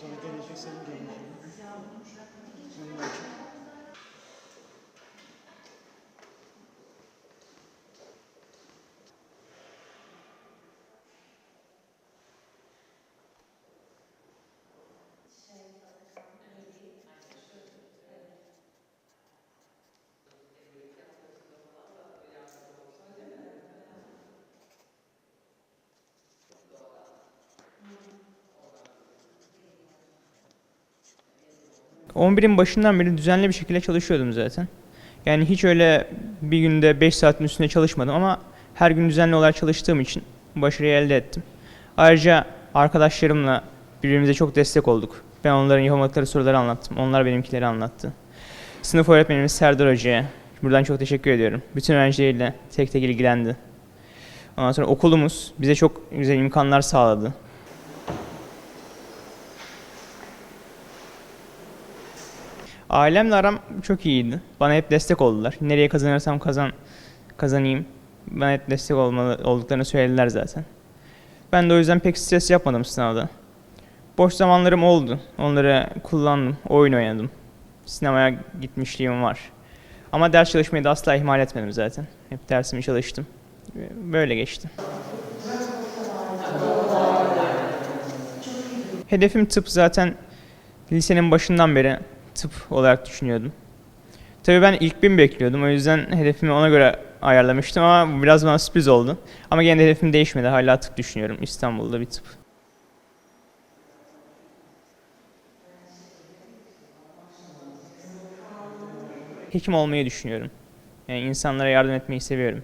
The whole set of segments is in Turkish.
sonra gelecek geleceğin. Onun 11'in başından beri düzenli bir şekilde çalışıyordum zaten. Yani hiç öyle bir günde 5 saatin üstünde çalışmadım ama her gün düzenli olarak çalıştığım için başarıyı elde ettim. Ayrıca arkadaşlarımla birbirimize çok destek olduk. Ben onların yapamadıkları soruları anlattım. Onlar benimkileri anlattı. Sınıf öğretmenimiz Serdar Hoca'ya buradan çok teşekkür ediyorum. Bütün öğrencileriyle tek tek ilgilendi. Ondan sonra okulumuz bize çok güzel imkanlar sağladı. Ailemle aram çok iyiydi. Bana hep destek oldular. Nereye kazanırsam kazan kazanayım. Bana hep destek olmalı, olduklarını söylediler zaten. Ben de o yüzden pek stres yapmadım sınavda. Boş zamanlarım oldu. Onları kullandım, oyun oynadım. Sinemaya gitmişliğim var. Ama ders çalışmayı da asla ihmal etmedim zaten. Hep dersimi çalıştım. Böyle geçti. Hedefim tıp zaten lisenin başından beri tıp olarak düşünüyordum. Tabii ben ilk bin bekliyordum. O yüzden hedefimi ona göre ayarlamıştım ama bu biraz bana sürpriz oldu. Ama gene de hedefim değişmedi. Hala tıp düşünüyorum. İstanbul'da bir tıp. Hekim olmayı düşünüyorum. Yani insanlara yardım etmeyi seviyorum.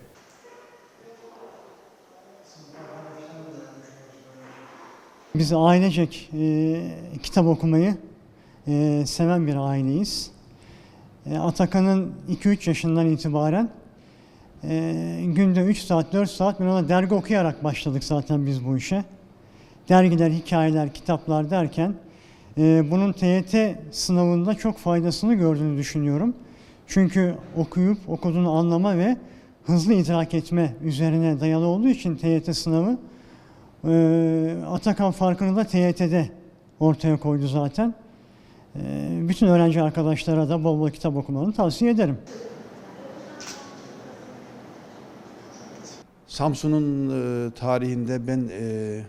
Biz ailecek e, kitap okumayı e, seven bir aileyiz. E, Atakan'ın 2-3 yaşından itibaren e, günde 3 saat, 4 saat ben ona dergi okuyarak başladık zaten biz bu işe. Dergiler, hikayeler, kitaplar derken e, bunun TYT sınavında çok faydasını gördüğünü düşünüyorum. Çünkü okuyup okuduğunu anlama ve hızlı idrak etme üzerine dayalı olduğu için TYT sınavı ee, Atakan farkını da TYT'de ortaya koydu zaten. Ee, bütün öğrenci arkadaşlara da bol bol kitap okumalarını tavsiye ederim. Samsun'un e, tarihinde ben e,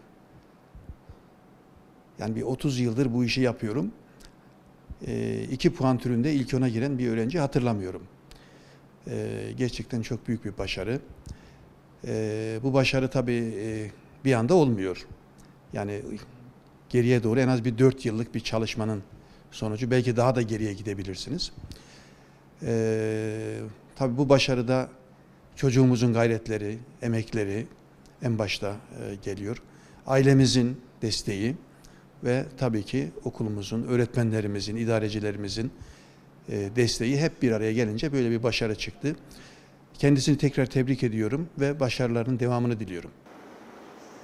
yani bir 30 yıldır bu işi yapıyorum. E, iki puan türünde ilk ona giren bir öğrenci hatırlamıyorum. E, gerçekten çok büyük bir başarı. E, bu başarı tabii e, bir anda olmuyor. Yani geriye doğru en az bir 4 yıllık bir çalışmanın sonucu. Belki daha da geriye gidebilirsiniz. E, tabii bu başarıda çocuğumuzun gayretleri, emekleri en başta e, geliyor. Ailemizin desteği ve tabii ki okulumuzun, öğretmenlerimizin, idarecilerimizin e, desteği hep bir araya gelince böyle bir başarı çıktı. Kendisini tekrar tebrik ediyorum ve başarılarının devamını diliyorum.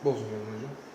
Bozmayalım hocam.